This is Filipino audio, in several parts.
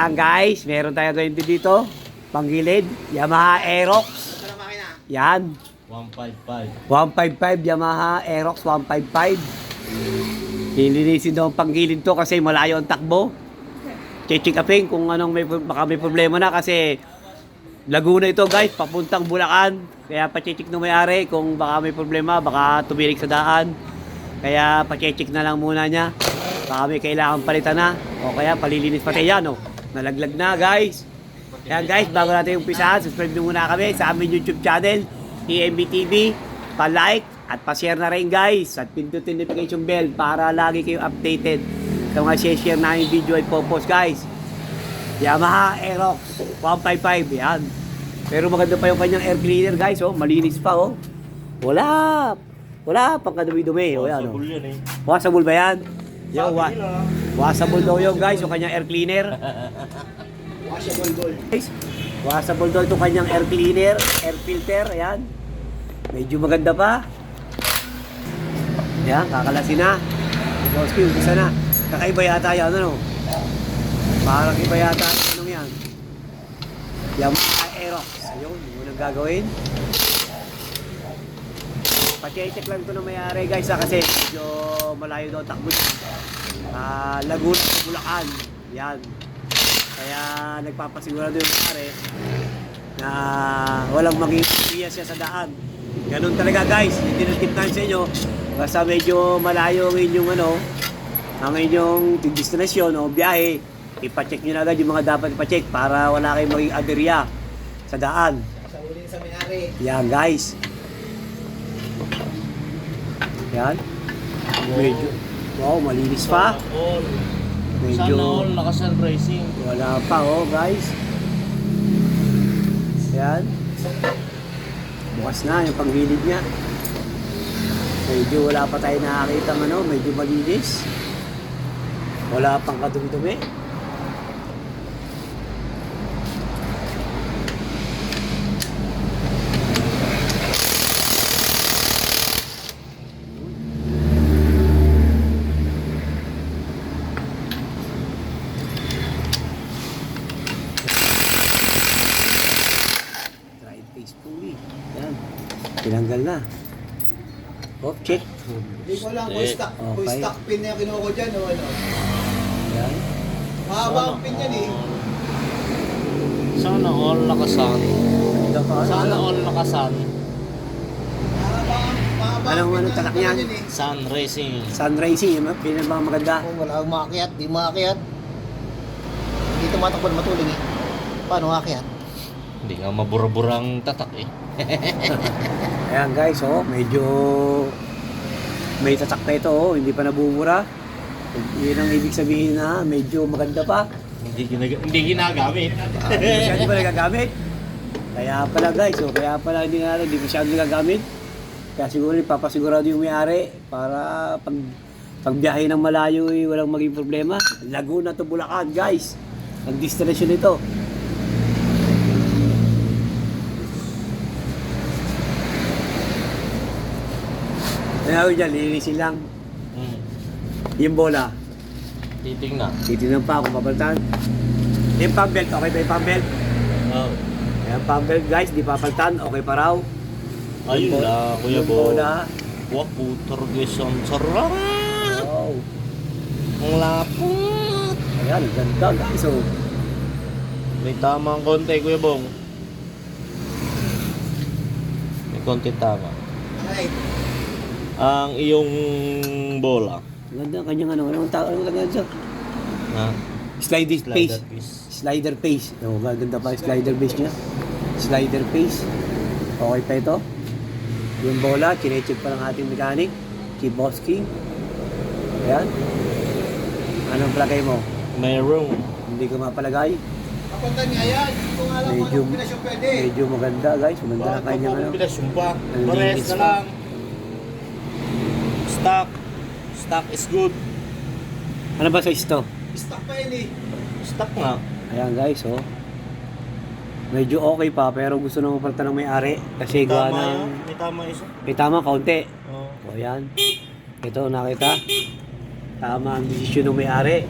Ayan guys, meron tayo din dito. Panggilid, Yamaha Aerox. Yan. 155. 155 Yamaha Aerox 155. Lilinisin daw ang panggilid to kasi malayo ang takbo. Check upin kung anong may baka may problema na kasi Laguna ito guys, papuntang Bulacan. Kaya pa-check ng may-ari kung baka may problema, baka tumirik sa daan. Kaya pa-check na lang muna niya. Baka may kailangan palitan na. O kaya palilinis pati yan. Oh. Nalaglag na guys. Kaya guys, bago natin umpisahan, subscribe nyo muna kami sa aming YouTube channel, TMB TV. Pa-like at pa-share na rin guys. At pindutin notification bell para lagi kayo updated sa mga share namin video ay popost guys. Yamaha Aerox 155 yan. Pero maganda pa yung kanyang air cleaner guys oh, malinis pa oh. Wala. Wala pang kadumi-dumi oh yan oh. Yun eh. Ba yan? Yo, wa washable daw yun guys, yung kanyang air cleaner. Washable ball. Guys, washable daw itong kanyang air cleaner, air filter, ayan. Medyo maganda pa. Ayan, kakalasin na. Boski, umpisa na. Kakaiba yata yan, ano? Parang iba yata anong yan. Yamaha Aerox. Ayun, yung unang gagawin. Pacheck lang ito na mayari guys ha, kasi medyo malayo daw takbo niya. Ah, Laguna, Bulacan. Yan. Kaya nagpapasigurado yung mayari na walang maging siya siya sa daan. Ganun talaga guys, hindi na tip sa inyo. Basta medyo malayo ang inyong ano, ang inyong destinasyon o biyahe, ipacheck nyo na agad yung mga dapat ipacheck para wala kayong maging aberya sa daan. Sa ulin sa may-ari. Yan guys. Yan. Medyo, wow, malinis pa. All. Medyo, Sana all naka-sun racing. wala pa oh guys. Yan. Bukas na yung panggilid niya. Medyo wala pa tayo nakakita ano, medyo malinis. Wala pang kadumi-dumi. Drive face pulley. Yan. Tinanggal na. Oh, check. Hindi ko alam kung stock, kung Okay. stock pin na yung kinuha ko dyan o ano. Yan. Mahaba ang pin yan eh. Sana all pa. Sana all naka-sun. Mahaba ang mahaba ang Anong- pin anong na tatak ano yan? eh. Sun racing. Sun racing, yung pinaka maganda. Kung wala akong maakyat, di maakyat. Hindi tumatakbo na matuling eh. Paano maakyat? Hindi nga mabura-burang tatak eh. Ayan guys, oh, medyo may tatak pa ito, oh, hindi pa nabubura. Yun ang ibig sabihin na medyo maganda pa. Hindi, ginaga- hindi ginagamit. Ah, Hindi masyado pa nagagamit. Kaya pala guys, oh, kaya pala hindi na hindi masyado nagagamit. Kaya siguro ipapasigurado yung may-ari para pag pagbiyahe ng malayo eh, walang maging problema. Laguna to Bulacan guys. Ang destination nito. Kaya ko dyan, lilinisin lang. Hmm. Yung bola, Titingnan. titignan pa kung papalitan. Yung pump belt, okay ba yung pump belt? Oh. Ayan, pump belt guys, di papalitan, okay pa raw. Ayun Yung bo- na, Kuya yung Bo. bola, Wah, putar guys, ang sarap. wow. Ang lapot. Ayan, ganda guys, oh. May tamang konti, Kuya Bong. May konti tama. Right. Ang iyong bola. Ganda ang kanyang ano, anong tawag, anong tawag dyan? Ha? Slider Slider pace. Slider pace. No, ganda pa yung slider pace niya. Slider pace. Okay pa ito. Yung bola, chinecheck pa ng ating mechanic. King. Ayan. Anong palagay mo? Mayroon. Hindi ko mapalagay. Papunta niya yan. Hindi ko nga alam kung Medyo, anong kombinasyon pwede. medyo maganda guys. Maganda ang kanyang ano. Kombinasyon pa. Ang Pares linis na pa. lang. Stock. Stock is good. Ano ba size to? Stock pa yan eh. Stock nga. Ayan guys, oh. Medyo okay pa pero gusto nang mapalitan ng may-ari kasi gawa Tama ng. May tama isa. may tama kaunti. Oh. O yan. Ito nakita. Tama ang desisyon ng may-ari.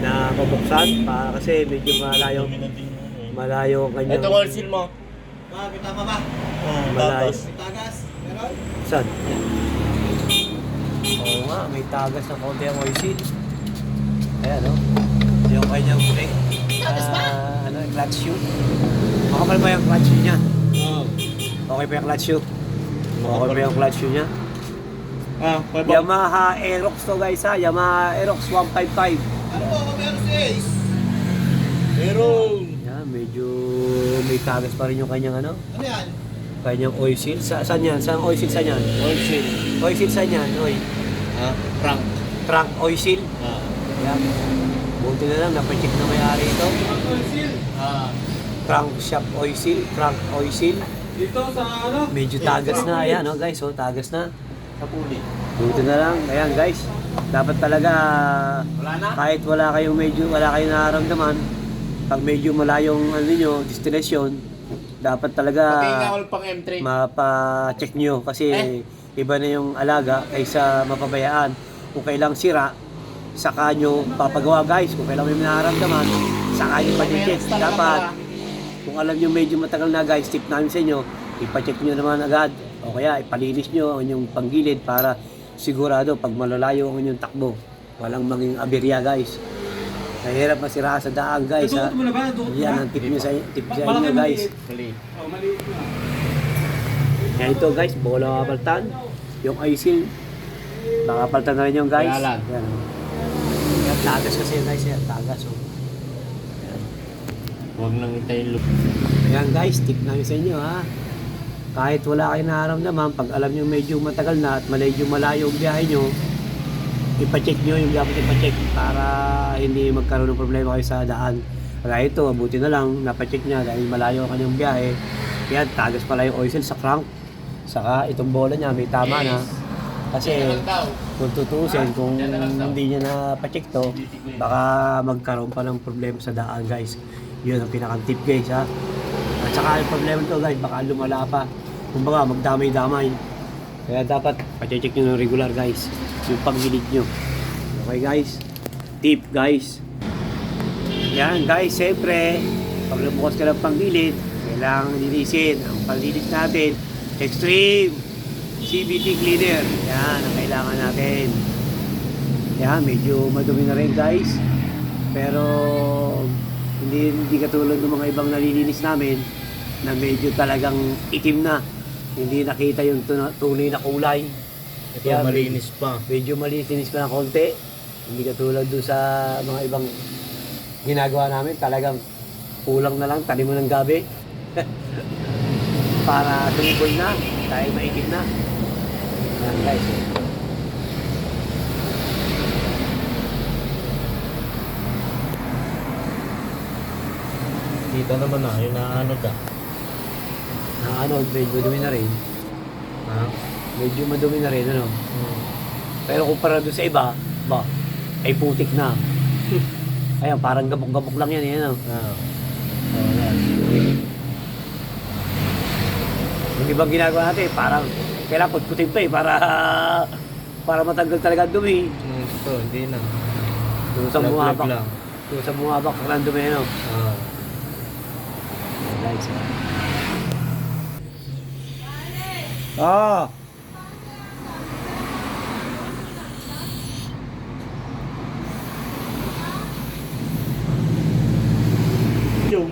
na mabuksan para kasi medyo malayo yun eh. malayo ang kanyang Ito oil seal mo. Ah, may tama ba? Oh, Malayo. Tagas. Meron? Saan? Oo may tagas ng konti ang oil seal. Ayan, no? Yung kanyang brake. Ah, ano, clutch shoe. Makapal ba yung clutch shoe niya? Oh. Okay pa yung clutch shoe? Okay pa yung clutch shoe niya? Ah, pwede. Yamaha Aerox to guys ha. Yamaha Aerox 155. Ano po, sis? Meron. Yan, medyo may tagas pa rin yung kanyang ano, Ano yan? kanyang oil seal. Sa, saan yan? Saan oil seal? Saan yan? Oil seal. Oil seal saan yan? Oy. Ah, prank. Trunk oil seal. Ah. Yan. Buti na lang, napacheck na may-ari ito. Oil seal. Ah. Crank shop oil seal, crank oil seal. Dito sa ano? Medyo tagas na. Ayan, oh, guys. Oh, tagas na. Kapuli. Buti na lang. Ayan, guys. Dapat talaga Wala na? kahit wala kayong medyo wala kayong nararamdaman, pag medyo malayong ano niyo, destination, dapat talaga Pati nga all pang M3. mapa-check nyo kasi Eh. Iba na yung alaga kaysa mapabayaan. Kung kailang sira, saka nyo papagawa guys. Kung kailang may nararamdaman, saka nyo pa-check. Dapat, kung alam nyo medyo matagal na guys, tip namin sa inyo, ipacheck nyo naman agad. O kaya ipalinis nyo ang inyong panggilid para sigurado pag malalayo ang inyong takbo, walang maging aberya guys. Mahirap masira sa daan guys ha. Yan ang tip nyo sa, tip sa inyo guys. maliit. Mali. Oh, maliit na. Yan ito guys, bola kapaltan. Yung ISIL, baka paltan na rin yung guys. Kaya lang. Yan. Yan, tagas kasi yung guys yan, tagas. Oh. Huwag nang itayin loop. Ayan guys, tip namin sa inyo ha. Kahit wala kayong nararamdaman, pag alam nyo medyo matagal na at medyo malayo ang biyahe nyo, ipacheck nyo yung dapat ipacheck para hindi magkaroon ng problema kayo sa daan. Kaya ito, mabuti na lang, napacheck niya dahil malayo ang kanyang biyahe. Kaya tagas pala yung oil sa crank. Saka itong bola niya, may tama na. Kasi kung tutusin, kung hindi niya na-check to, baka magkaroon pa ng problema sa daan guys. Yun ang pinakang tip guys ha. At saka yung problema to guys, baka lumala pa. Kumbaga, magdamay-damay. Kaya dapat pacheck nyo ng regular guys. Yung paghilig nyo. Okay guys? Tip guys. Yan guys, siyempre, pag lumukas ka ng panggilid, kailangan linisin ang panggilid natin. Extreme CBT cleaner. Yan ang kailangan natin. Yan, medyo madumi na rin guys. Pero hindi hindi katulad ng mga ibang nalilinis namin na medyo talagang itim na. Hindi nakita yung tuna- tunay na kulay. Ito Kaya malinis pa. Medyo malinis pa ng konti. Hindi katulad doon sa mga ibang ginagawa namin. Talagang kulang na lang, tanim mo ng gabi. Para tumibol na, dahil maitim na. Yan guys. Dito naman na, yung naano ka. Ang ano, medyo madumi na rin. Ha? Medyo madumi na rin, ano. Hmm. Pero kumpara doon sa iba, ba, ay putik na. Ayan, parang gabok-gabok lang yan, eh, ano. Ah. Oh, yan. Yung ibang ginagawa natin, parang kailangan putputin pa eh, para para matanggal talaga ang dumi. Hmm, ito, hindi na. Doon sa Lag-lag bumabak, lang. doon sa bumabak ang dumi, ano. Ah. Guys, ah. Yung.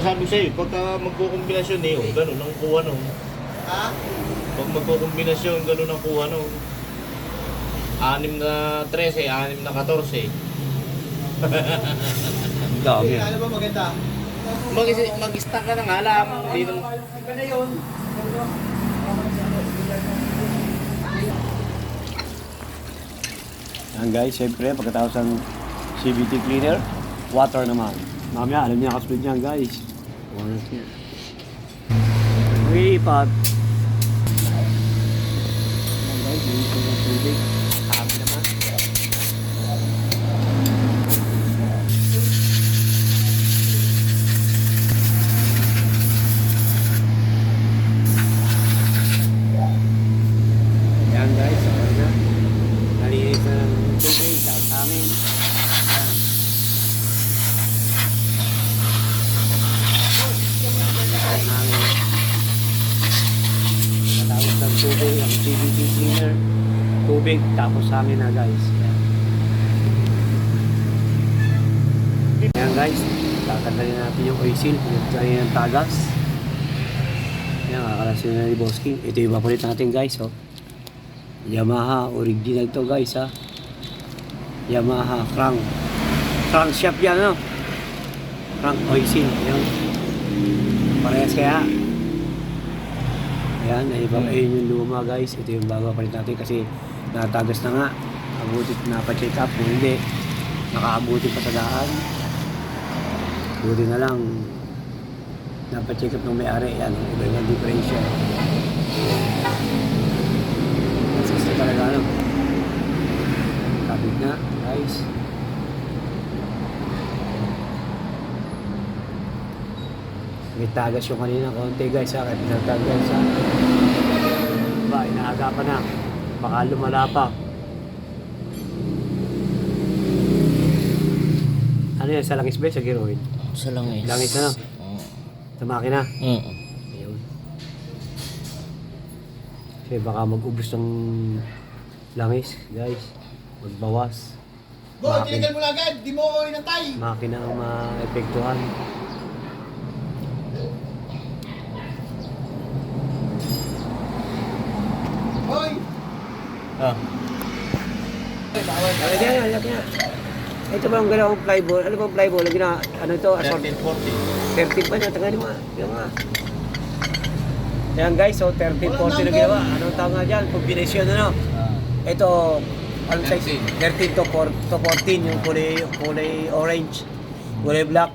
Kaya sabi sa'yo, pagka magkukombinasyon eh, oh, ganun ang kuha no. Ha? Pag magkukombinasyon, ganun ang kuha no. Anim na 13, anim na 14. Ang dami yan. Ano ba maganda? Mag mag-stack ka ng alam. Hindi naman. Yun. Yan guys, syempre pagkatapos ng CVT cleaner, water naman. Mamaya, alam niya kasunod niyan guys. Water niya. Umiipat. Yan guys, umiipat ng tubig. Happy naman. Yan guys, okay na. Nalinis na ng tubig, tapos hangin na guys. Yan. Ayan guys, tatanggalin natin yung oil seal, pinagkain ng tagas. Ayan, kakalasin na ni Boss. Ito yung papalit natin guys, oh. Yamaha, original to guys, ha. Yamaha, crank. Crank shop yan, no? Crank oil seal, ayan. Parehas kaya. Ayan, ay ayun yung luma guys. Ito yung bago palit natin kasi natagas na nga. Abuti na pa-check up. Kung hindi, nakaabuti pa sa daan. Buti na lang napacheck up ng may-ari. Yan, ang iba yung differential. Mas gusto talaga ano. Kabit na, guys. May tagas yung kanina konti guys ha, kahit pinagtagas ha. Ba, inaagapan na. Baka lumala pa. Ano yan, sa langis ba? Sa giroin? Sa langis. Langis na lang. Sa makina? Mm. Ayun. Kasi baka mag-ubos ng langis, guys. Magbawas. Makina, tinigal mo na agad. Di mo inantay. makina ang maepektuhan. Boy! Ah. Ay, yan, yan, yan, yan. Ito ba ang galawang flyball? Ano bang flyball? Ang gina, ano ito? Assault 1340. 13 pa niya, tagalin mo. Yung nga. Yan guys, so 13, 14 na ginawa. Anong tawag nga dyan? Combination ano? Ito, ano size? 13 to, 4, to 14, yung kulay, kulay orange, kulay black.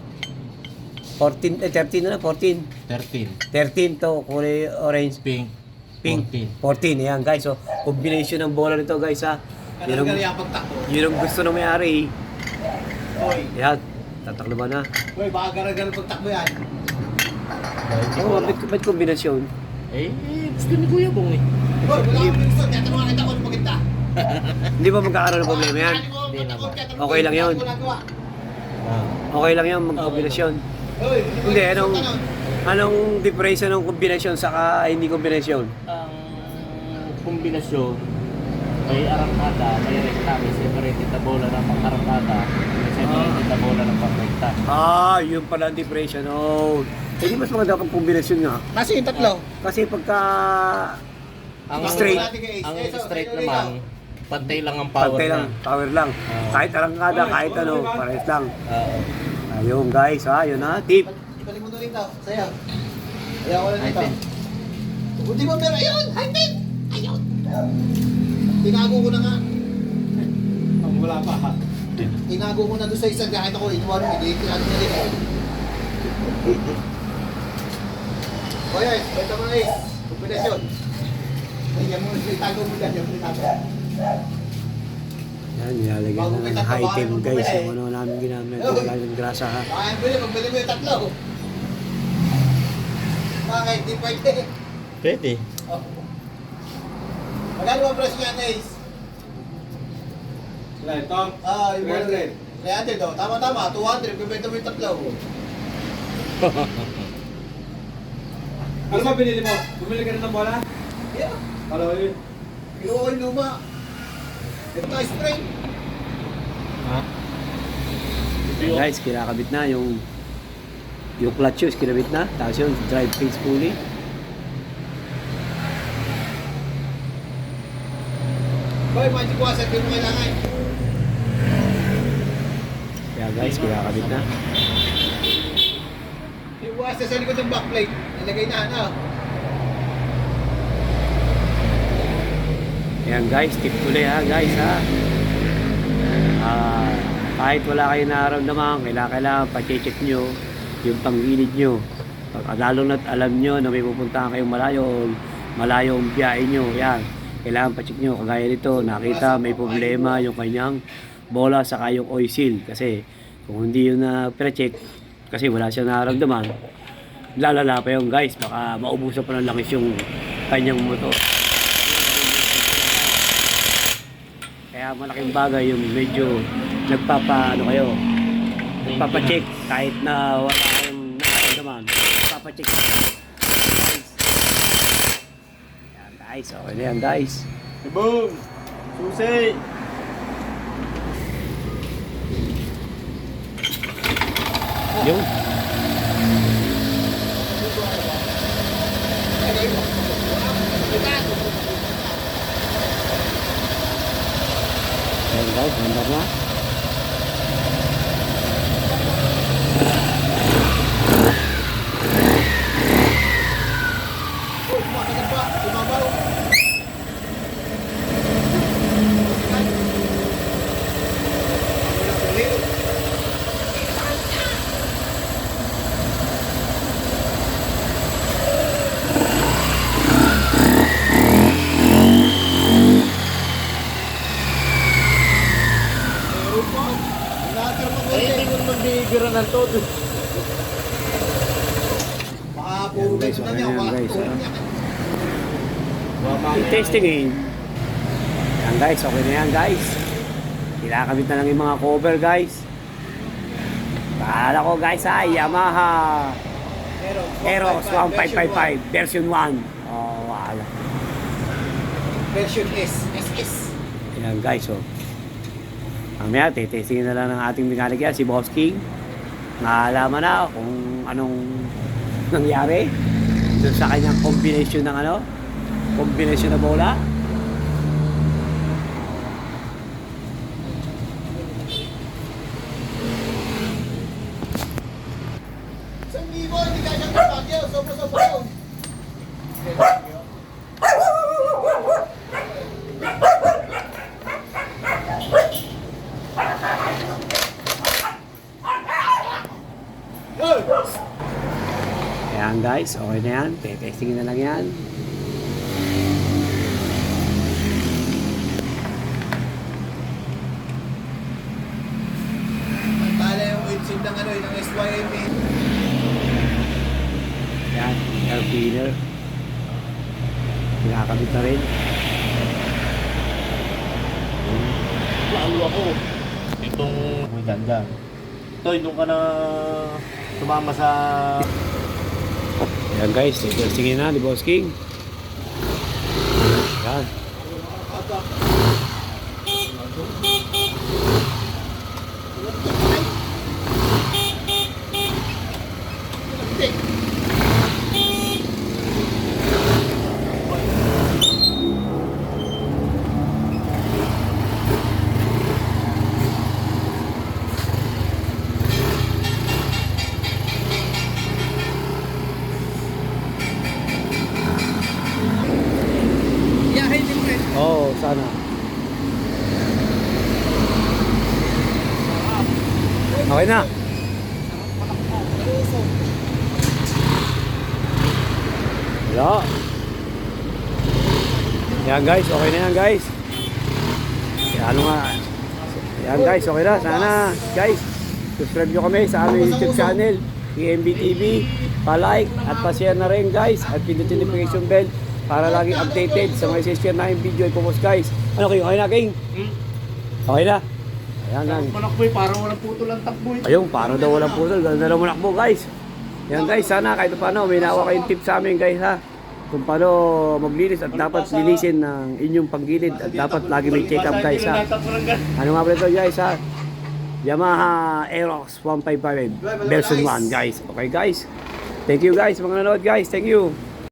14, eh 13 na, 14. 13. 13 to kulay orange, Pink. Pink. 14. Yan guys, so combination ng bola nito guys ha. Yun ang, yun ang gusto ng may-ari. Boy! Yan, tataklo ba na? Boy, baka gara-gara pagtakbo yan. Oh, ba't, ba't kombinasyon? Eh, gusto ni Kuya Bong eh. Boy, wala akong gusto. Tanong kita kung maganda. Hindi ba magkakaroon ng problema yan? Okay lang yun. Ah. Okay lang yan, magkombinasyon. Hoy, Hindi, anong, anong difference ng kombinasyon saka hindi kombinasyon? Ang kombinasyon may arangkada, may rekta, may separated na bola ng pang-arangkada, may separated na bola ng pang-rekta. Ah, yun pala ang difference. Oh. Eh, di mas maganda kang kombinasyon nga. Kasi yung tatlo. Kasi pagka Ang Straight. Ang straight naman, pantay lang ang power pantay lang, na. power lang. Oo. Kahit arangkada, kahit ano, pares lang. Oo. Ayun guys, ha, yun ha, tip. Ibalik mo doon dito. Saya. Ayaw ko dito. High Hindi mo pero ayun! High ten! Tinago ko na nga. Ang wala pa ha. Tinago ko na doon sa isang kahit ako iniwan mo. Hindi tinago niya rin. Boy, ay, benta mo na eh. Kombinasyon. Ay, yan mo, itago mo. Yan mo itago. Yan, nilalagyan na ng high mo guys. Yung ano namin ginamit, wala ng grasa ha. Baka yan pwede, magbili mo yung tatlo. Bakit? Di pwede. Pwede. Magkano ang presyo niya, Ace? Ito? Ah, yung 100. 300 daw. Tama-tama, 200. Bibenta mo yung tatlo. Ano ba binili mo? Bumili ka rin ng bola? Yeah. Ano yun? Kinuha ko yung luma. Ito tayo straight. Ha? Guys, kinakabit na yung yung clutch shoes, kinabit na. Tapos yung drive face pulley. Boy, mga chikwasan, di mo kailangan. Kaya guys, kinakabit na. Iwasan sa likod ng backplate. Nilagay na, ano? Ayan guys, tip tuloy ha guys ha. Ah, kahit wala kayo nararamdaman, kailangan, kailangan pa-check nyo yung panggilid nyo. Lalo na't alam nyo na may pupuntahan kayong malayo, malayo ang biyahe nyo. Yan, kailangan pa-check nyo. Kagaya nito, nakita may problema yung kanyang bola sa yung oil seal. Kasi kung hindi yun na check kasi wala siyang nararamdaman, lalala pa yung guys. Baka maubusan pa ng langis yung kanyang motor. Kaya malaking bagay yung medyo nagpapa ano kayo nagpapa-check kahit na wala kayong nararamdaman nagpapa-check guys okay na yan guys Boom! Susi! Yun. Ayan guys, ganda na. Matagal pa, sumabaw. Meron pa. Lager pa Eh, hindi konti. ko naman bibira ng todo. Baka puro Ayan, guys, ganito na okay niya. na yan, Baka guys, puro ah. niya. Yung testing eh. Yan guys, okay na yan guys. Kinakabit na lang yung mga cover guys. Bahala ko guys ha, Yamaha Aerox 1555 version 1. Oh, wala. Version S. SS. Ayan guys, oh. Mamaya, titestingin na lang ng ating mechanic yan, si Boss King. Maalaman na kung anong nangyari dun sa kanyang combination ng ano, combination na bola. Isang libo, hindi kaya ng bagyo. Sobra-sobra yun. Yun! Ayan guys, okay na yan. Titestingin na lang yan. Tala yung windshield ng ano, ng SYM eh. Ayan, air cleaner. Kinakabit na rin. Lalo ako. Itong... Uy, dandan. Toy, nung ka na sumama sa... Ayan guys, titestingin na ni Boss King. Ayan. Yahay din mo eh. Oo, oh, sana. Okay na. Wala. Yan guys, okay na yan guys. Ano nga. Yan guys, okay na. Sana guys, subscribe nyo kami sa aming YouTube channel, PMB TV. Pa-like at pa-share na rin guys. At pindutin notification bell para laging updated sa mga isi-share na yung video. Ipumos guys. Ano kayo? Okay na, King? Hmm? Okay na. Ayan lang. Manakboy, parang walang putol ang takboy. Ayun, parang daw walang putol. Ganda daw manakbo, guys. Yan guys, sana kahit paano, may nawa kayong tip sa amin guys ha. Kung paano maglinis at dapat linisin ng inyong panggilid at dapat lagi may check up guys ha. Ano nga pala ito guys ha? Yamaha Aerox 155 version 1 guys. Okay guys. Thank you guys mga nanood guys. Thank you.